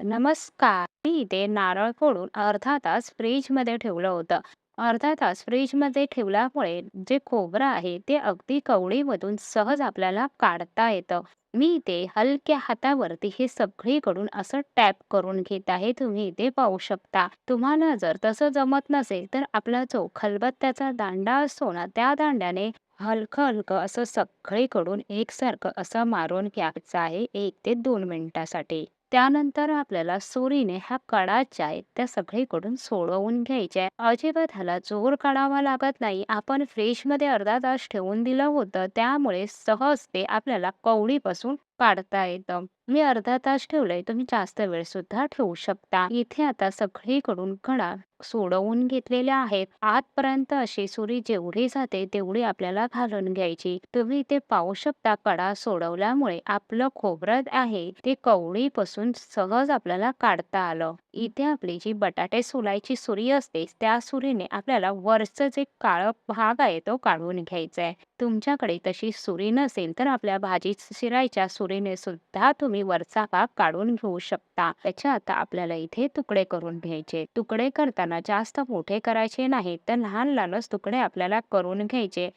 नमस्कार. मी इथे नारळ फोडून अर्धा तास फ्रीजमध्ये ठेवलं होतं. अर्धा तास फ्रीजमध्ये ठेवल्यामुळे जे खोबरं आहे ते अगदी कवडीमधून सहज आपल्याला काढता येतं. मी इथे हलक्या हातावरती हे सगळीकडून असं टॅप करून घेत आहे. तुम्ही इथे पाहू शकता. तुम्हाला जर तसं जमत नसेल तर आपला जो खलबत्त्याचा दांडा असतो ना, त्या दांड्याने हलकं-हलकं असं सगळीकडून एकसारखं असं मारून घ्यायचं आहे एक ते दोन मिनिटासाठी. त्यानंतर आपल्याला सुरीने ह्या कडा आहे आहेत त्या सगळीकडून सोडवून घ्यायच्या आहे. अजिबात ह्याला जोर काढावा लागत नाही. आपण फ्रीजमध्ये अर्धा तास ठेवून दिलं होतं त्यामुळे सहज ते आपल्याला कवडीपासून काढता येतं. मी अर्धा तास ठेवलंय. तुम्ही जास्त वेळ सुद्धा ठेवू शकता. इथे आता सगळीकडून कडा सोडवून घेतलेल्या आहेत. आतपर्यंत अशी सुरी जेवढी जाते तेवढी आपल्याला घालून घ्यायची. तुम्ही इथे पाहू शकता कडा सोडवल्यामुळे आपलं खोबरं आहे ते कवळीपासून सहज आपल्याला काढता आलं. इथे आपली जी बटाटे सोलायची सुरी असते त्या सुरीने आपल्याला वरचं जे काळं भाग आहे तो काढून घ्यायचा आहे. तुमच्याकडे तशी सुरी नसेल तर आपल्या भाजी चिरायच्या दोरीने सुद्धा तुम्ही वरचा भाग काढून घेऊ शकता. त्याचे आता आपल्याला इथे तुकडे करून घ्यायचे. तुकडे करताना जास्त मोठे करायचे नाही तर लहान-लहानच तुकडे आपल्याला करून घ्यायचे.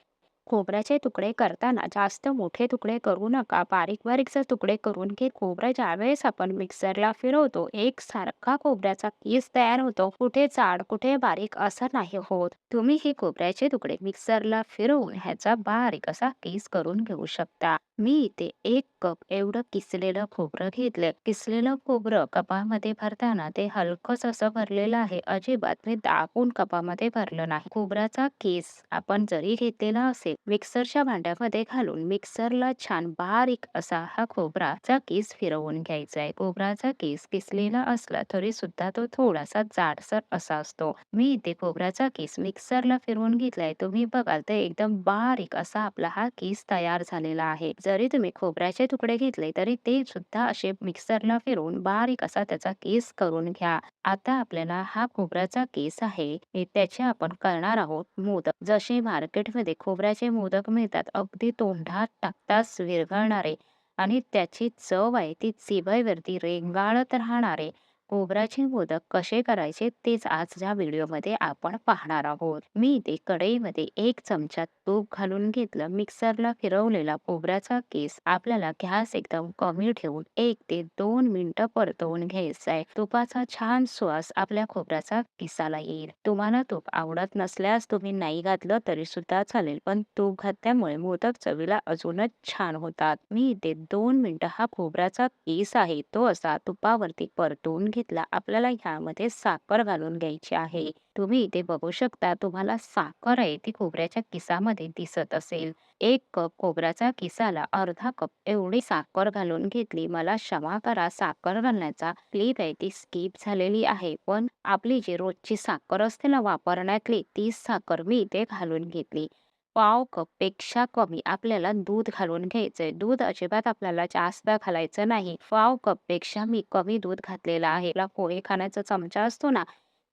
खोबऱ्याचे तुकडे करताना जास्त मोठे तुकडे करू नका. बारीक बारीकचे तुकडे करून घेत खोबरं ज्यावेळेस आपण मिक्सरला फिरवतो एक सारखा खोबऱ्याचा कीस तयार होतो. कुठे जाड, कुठे बारीक असं नाही होत. तुम्ही हे खोबऱ्याचे तुकडे मिक्सरला फिरवून ह्याचा बारीक असा केस करून घेऊ शकता. मी इथे एक कप एवढं किसलेलं खोबरं घेतलंय. किसलेलं खोबरं कपामध्ये भरताना ते हलकंच असं भरलेलं आहे. अजिबात मी दाबून कपामध्ये भरलं नाही. खोबऱ्याचा केस आपण जरी घेतलेला असेल मिक्सरच्या भांड्यामध्ये घालून मिक्सरला छान बारीक असा हा खोबराचा केस फिरवून घ्यायचा आहे. खोबराचा केस किसलेला असला तरी सुद्धा तो थोडासा जाडसर असा असतो. मी इथे खोबऱ्याचा केस मिक्सरला फिरवून घेतलाय. तुम्ही बघाल तर एकदम बारीक असा आपला हा केस तयार झालेला आहे. जरी तुम्ही खोबऱ्याचे तुकडे घेतले तरी ते सुद्धा असे मिक्सरला फिरून बारीक असा त्याचा केस करून घ्या. आता आपल्याला हा खोबऱ्याचा केस आहे त्याचे आपण करणार आहोत मोदक. जसे मार्केटमध्ये खोबऱ्याचे मोदक मिळतात अगदी तोंडात टाकताच विरघळणारे आणि त्याची चव आहे ती जिभेवरती रेंगाळत राहणारे खोबऱ्याचे मोदक कसे करायचे तेच आज या व्हिडिओमध्ये आपण पाहणार आहोत. मी इथे कढईमध्ये एक चमचा तूप घालून घेतलं. मिक्सरला फिरवलेला खोबऱ्याचा केस आपल्याला गॅस एकदम कमी ठेवून एक ते दोन मिनिटं परतवून घ्यायचा आहे. तुपाचा छान सुवास आपल्या खोबऱ्याचा किसाला येईल. तुम्हाला तूप आवडत नसल्यास तुम्ही नाही घातलं तरी सुद्धा चालेल. पण तूप घातल्यामुळे मोदक चवीला अजूनच छान होतात. मी इथे दोन मिनिटं हा खोबऱ्याचा केस आहे तो असा तुपावरती परतवून घेतला. आपल्याला ह्यामध्ये साखर घालून घ्यायची आहे. तुम्ही इथे बघू शकता तुम्हाला साखर आहे ती खोबऱ्याच्या किसामध्ये दिसत असेल. एक कप खोबऱ्याचा किसाला अर्धा कप एवढी साखर घालून घेतली. मला क्षमा करा साखर घालण्याचा क्लिप आहे ती स्किप झालेली आहे. पण आपली जी रोजची साखर असते ना वापरण्यातली तीच साखर मी इथे घालून घेतली. पाव कपपेक्षा कमी आपल्याला दूध घालून घ्यायचंय. दूध अजिबात आपल्याला जास्त घालायचं नाही. पाव कपपेक्षा मी कमी दूध घातलेलं आहे. आपला पोहे खाण्याचा चमचा असतो ना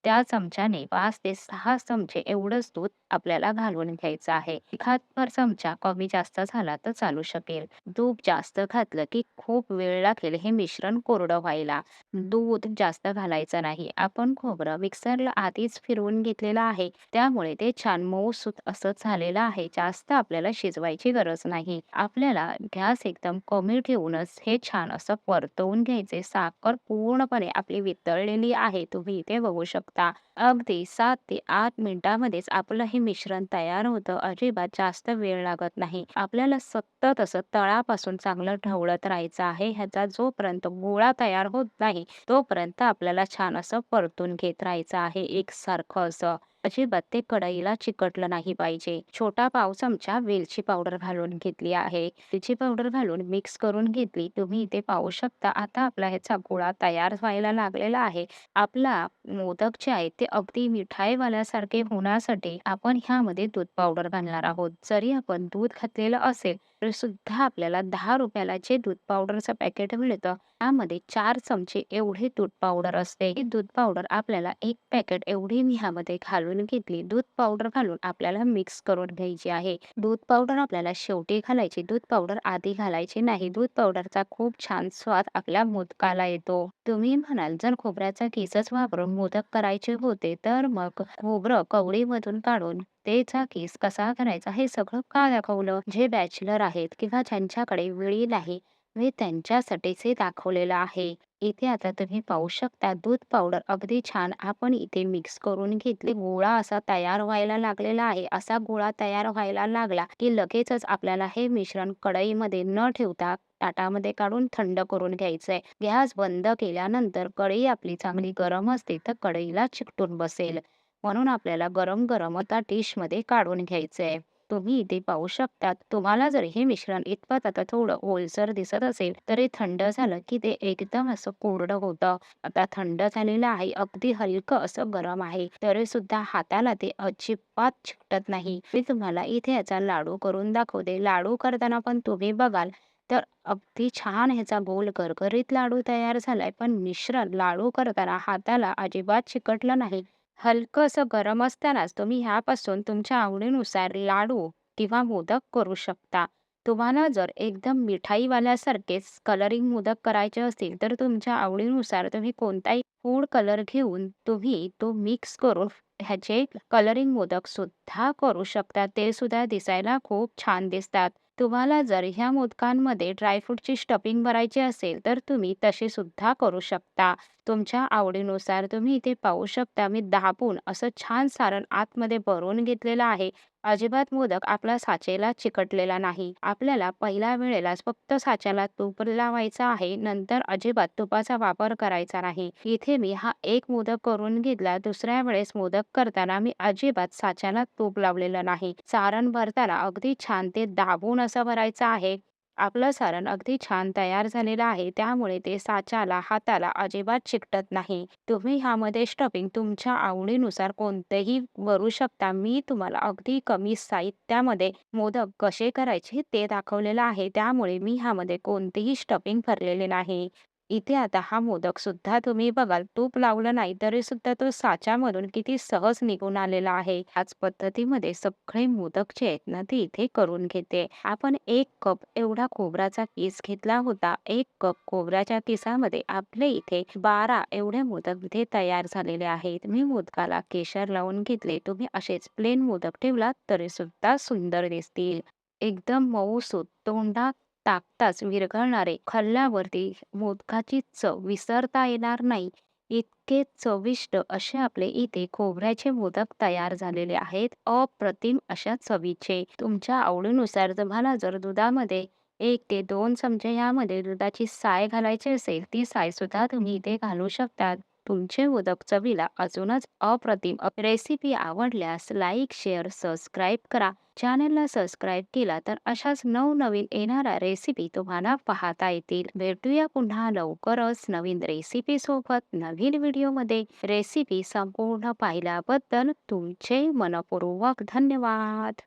त्या चमच्याने पाच ते सहा चमचे एवढंच दूध आपल्याला घालून घ्यायचं आहे. एखाद चमचा कमी जास्त झाला तर चालू शकेल. दूध जास्त घातलं की खूप वेळ लागेल हे मिश्रण कोरडं व्हायला. दूध जास्त घालायचं नाही. आपण खोबरं मिक्सरला आधीच फिरवून घेतलेलं आहे त्यामुळे ते छान मऊसूत असं झालेलं आहे. जास्त आपल्याला शिजवायची गरज नाही. आपल्याला गॅस एकदम कमी ठेवूनच हे छान असं परतवून घ्यायचे. साखर पूर्णपणे आपली वितळलेली आहे. तुम्ही इथे बघू शकता. да. अगदी 7 ते 8 मिनिटांमध्येच आपलं हे मिश्रण तयार होतं. अजिबात जास्त वेळ लागत नाही. आपल्याला सतत असं तळापासून चांगलं ढवळत राहायचं आहे. ह्याचा जोपर्यंत गोळा तयार होत नाही तोपर्यंत आपल्याला छान असं परतून घेत राहायचं आहे एकसारखं असं. अजिबात ते कढईला चिकटलं नाही पाहिजे. छोटा पाव चमचा वेलची पावडर घालून घेतली आहे. वेलची पावडर घालून मिक्स करून घेतली. तुम्ही इथे पाहू शकता आता आपला ह्याचा गोळा तयार व्हायला लागलेला आहे. आपला मोदक जे आहे ते अगदी मिठाईवाल्यासारखे होण्यासाठी आपण ह्यामध्ये दूध पावडर घालणार आहोत. जरी आपण दूध घातलेलं असेल तरी सुद्धा आपल्याला दहा रुपयाला जे दूध पावडरचं पॅकेट मिळतं त्यामध्ये चार चमचे एवढे दूध पावडर असते. ही दूध पावडर आपल्याला एक पॅकेट एवढी मी ह्यामध्ये घालून घेतली. दूध पावडर घालून आपल्याला मिक्स करून घ्यायची आहे. दूध पावडर आपल्याला शेवटी घालायची. दूध पावडर आधी घालायची नाही. दूध पावडरचा खूप छान स्वाद आपल्या मोदकाला येतो. तुम्ही म्हणाल जर खोबऱ्याचा केसच वापरून मोदक करायचे होते तर मग खोबरं कवडीमधून काढून तेचा केस कसा करायचा हे सगळं का दाखवलं? जे बॅचलर आहेत किंवा ज्यांच्याकडे वेळी आहे मी त्यांच्यासाठीच दाखवलेलं आहे. इथे आता तुम्ही पाहू शकता दूध पावडर अगदी छान आपण इथे मिक्स करून घेतले. गोळा असा तयार व्हायला लागलेला आहे. असा गोळा तयार व्हायला लागला की लगेचच आपल्याला हे मिश्रण कढईमध्ये न ठेवता ताटामध्ये काढून थंड करून घ्यायचंय. गॅस बंद केल्यानंतर कढई आपली चांगली गरम असते तर कढईला चिकटून बसेल. म्हणून आपल्याला गरम गरम आता डिशमध्ये मध्ये काढून घ्यायचंय. तुम्ही इथे पाहू शकतात तुम्हाला जर हे मिश्रण इतपत आता थोडं ओलसर दिसत असेल तरी थंड झालं की ते एकदम असं कोरडं होतं. आता थंड झालेलं आहे अगदी हलकं असं गरम आहे तरी सुद्धा हाताला ते अजिबात चिकटत नाही. मी तुम्हाला इथे याचा लाडू करून दाखवते. लाडू करताना पण तुम्ही बघाल तर अगदी छान ह्याचा गोल करकरीत लाडू तयार झालाय पण मिश्रण लाडू करताना हाताला अजिबात चिकटलं नाही. हलकं असं गरम असतानाच तुम्ही ह्यापासून तुमच्या आवडीनुसार लाडू किंवा मोदक करू शकता. तुम्हाला जर एकदम मिठाईवाल्यासारखेच कलरिंग मोदक करायचे असतील तर तुमच्या आवडीनुसार तुम्ही कोणताही फूड कलर घेऊन तुम्ही तो मिक्स करून ह्याचे कलरिंग मोदक सुद्धा करू शकता. ते सुद्धा दिसायला खूप छान दिसतात. तुम्हाला जर ह्या मोदकांमध्ये ड्रायफ्रूटची स्टफिंग भरायची असेल तर तुम्ही तशी सुद्धा करू शकता. तुमच्या आवडीनुसार तुम्ही इथे पाहू शकता. मी दाबून असं छान सारण आतमध्ये भरून घेतलेलं आहे. अजिबात मोदक आपला साचेला चिकटलेला नाही. आपल्याला पहिल्या वेळेलाच फक्त साच्याला तूप लावायचा आहे नंतर अजिबात तुपाचा वापर करायचा नाही. इथे मी हा एक मोदक करून घेतला दुसऱ्या वेळेस मोदक करताना मी अजिबात साच्याला तूप लावलेलं नाही. सारण भरताना अगदी छान ते दाबून असं भरायचं आहे. आपलं सारण अगदी छान तयार झालेलं आहे त्यामुळे ते साच्याला हाताला अजिबात चिकटत नाही. तुम्ही ह्यामध्ये स्टफिंग तुमच्या आवडीनुसार कोणतेही भरू शकता. मी तुम्हाला अगदी कमी साहित्यामध्ये मोदक कसे करायचे ते दाखवलेलं आहे. त्यामुळे मी ह्यामध्ये कोणतेही स्टफिंग भरलेले नाही. इथे आता हा मोदक सुद्धा तुम्ही बघाल तूप लावलं नाही तरी सुद्धा तो साच्यामधून किती सहज निघून आलेला आहे. याच पद्धतीमध्ये सगळे मोदक जे आहेत ना ते इथे करून घेते. आपण एक कप एवढा खोबऱ्याचा किस घेतला होता एक कप खोबऱ्याच्या किसामध्ये आपले इथे बारा एवढे मोदक इथे तयार झालेले आहेत. मी मोदकाला केशर लावून घेतले. तुम्ही असेच प्लेन मोदक ठेवलात तरी सुद्धा सुंदर दिसतील. एकदम मऊसूत तोंडात टाकताच विरघळणारे खाल्ल्यावरती मोदकाची चव विसरता येणार नाही. इतके चविष्ट असे आपले इथे खोबऱ्याचे मोदक तयार झालेले आहेत. अप्रतिम अशा चवीचे. तुमच्या आवडीनुसार तुम्हाला जर दुधामध्ये एक ते दोन चमचे यामध्ये दुधाची साय घालायची असेल ती साय सुद्धा तुम्ही इथे घालू शकता तुमचे उदक चवीला अजूनच अप्रतिम रेसिपी आवडल्यास लाईक शेअर सबस्क्राईब करा. चॅनलला सबस्क्राईब केला तर अशाच नवनवीन येणाऱ्या रेसिपी तुम्हाला पाहता येतील. भेटूया पुन्हा लवकरच नवीन रेसिपी सोबत नवीन व्हिडिओमध्ये रेसिपी संपूर्ण पाहिल्याबद्दल तुमचे मनपूर्वक धन्यवाद.